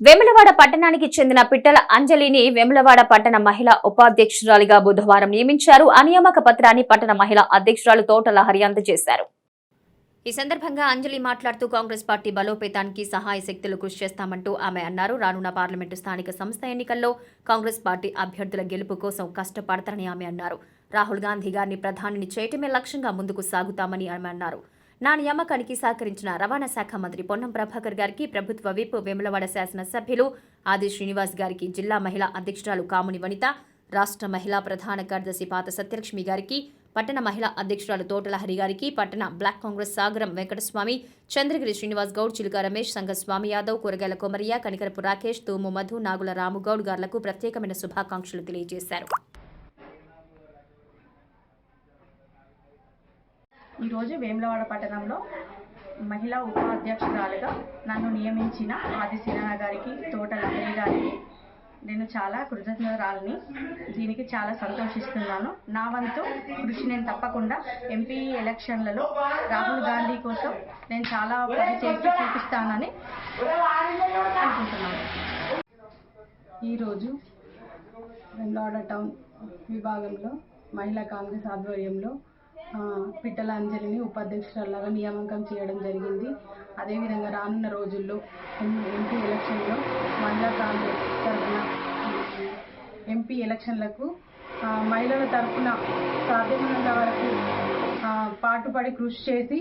వెములవాడ పట్టణానికి చెందిన పిట్టల అంజలిని వెములవాడ పట్టణ మహిళా ఉపాధ్యక్షురాలిగా బుధవారం నియమించారు. ఆ నియామక పత్రాన్ని పట్టణ మహిళా అధ్యక్షురాలు తోటల హరియాంత చేశారు. ఈ సందర్భంగా అంజలి మాట్లాడుతూ కాంగ్రెస్ పార్టీ బలోపేతానికి సహాయ శక్తులు కృషి చేస్తామంటూ ఆమె అన్నారు. రానున్న పార్లమెంటు స్థానిక సంస్థ ఎన్నికల్లో కాంగ్రెస్ పార్టీ అభ్యర్థుల గెలుపు కోసం కష్టపడతారని ఆమె అన్నారు. రాహుల్ గాంధీ గారిని ప్రధానిని చేయటమే లక్ష్యంగా ముందుకు సాగుతామని ఆమె అన్నారు. నా నియామకానికి సహకరించిన రవాణా శాఖ మంత్రి పొన్నం ప్రభాకర్ గారికి ప్రభుత్వ విప్ వేములవాడ శాసనసభ్యులు ఆది శ్రీనివాస్ గారికి జిల్లా మహిళా అధ్యక్షురాలు కాముని వనిత రాష్ట్ర మహిళా ప్రధాన కార్యదర్శి పాత సత్యలక్ష్మి గారికి పట్టణ మహిళా అధ్యక్షురాలు తోటల హరి గారికి పట్టణ బ్లాక్ కాంగ్రెస్ సాగరం వెంకటస్వామి చంద్రగిరి శ్రీనివాస్ గౌడ్ చిలుక రమేష్ సంఘస్వామి యాదవ్ కూరగాయల కొమరియ్య కనికరపు రాకేష్ తూము మధు నాగుల రాముగౌడ్ గార్లకు ప్రత్యేకమైన శుభాకాంక్షలు తెలియజేశారు. ఈరోజు వేములవాడ పట్టణంలో మహిళా ఉపాధ్యక్షురాలుగా నన్ను నియమించిన ఆది సినాన గారికి తోట లక్ష్మి గారికి నేను చాలా కృతజ్ఞరాలని దీనికి చాలా సంతోషిస్తున్నాను. నా వంతు కృషి నేను తప్పకుండా ఎంపీ ఎలక్షన్లలో రాహుల్ గాంధీ కోసం నేను చాలా పని చేసి చూపిస్తానని అనుకుంటున్నాను. ఈరోజు వెమ్లాడ టౌన్ విభాగంలో మహిళా కాంగ్రెస్ ఆధ్వర్యంలో పిట్టల అంజలిని ఉపాధ్యక్షురాలాగా నియామకం చేయడం జరిగింది. అదేవిధంగా రానున్న రోజుల్లో ఎం- ఎంపీ ఎలక్షన్లో మహిళా కాంగ్రెస్ తరఫున ఎంపీ ఎలక్షన్లకు మహిళల తరఫున సాధ్యమైనంత వరకు పాటుపడి కృషి చేసి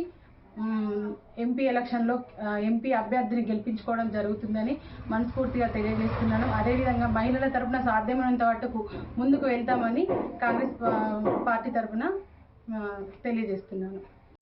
ఎంపీ ఎలక్షన్లో ఎంపీ అభ్యర్థిని గెలిపించుకోవడం జరుగుతుందని మనస్ఫూర్తిగా తెలియజేస్తున్నాను. అదేవిధంగా మహిళల తరపున సాధ్యమైనంత వరకు ముందుకు వెళ్తామని కాంగ్రెస్ పార్టీ తరపున తెలియజేస్తున్నాను.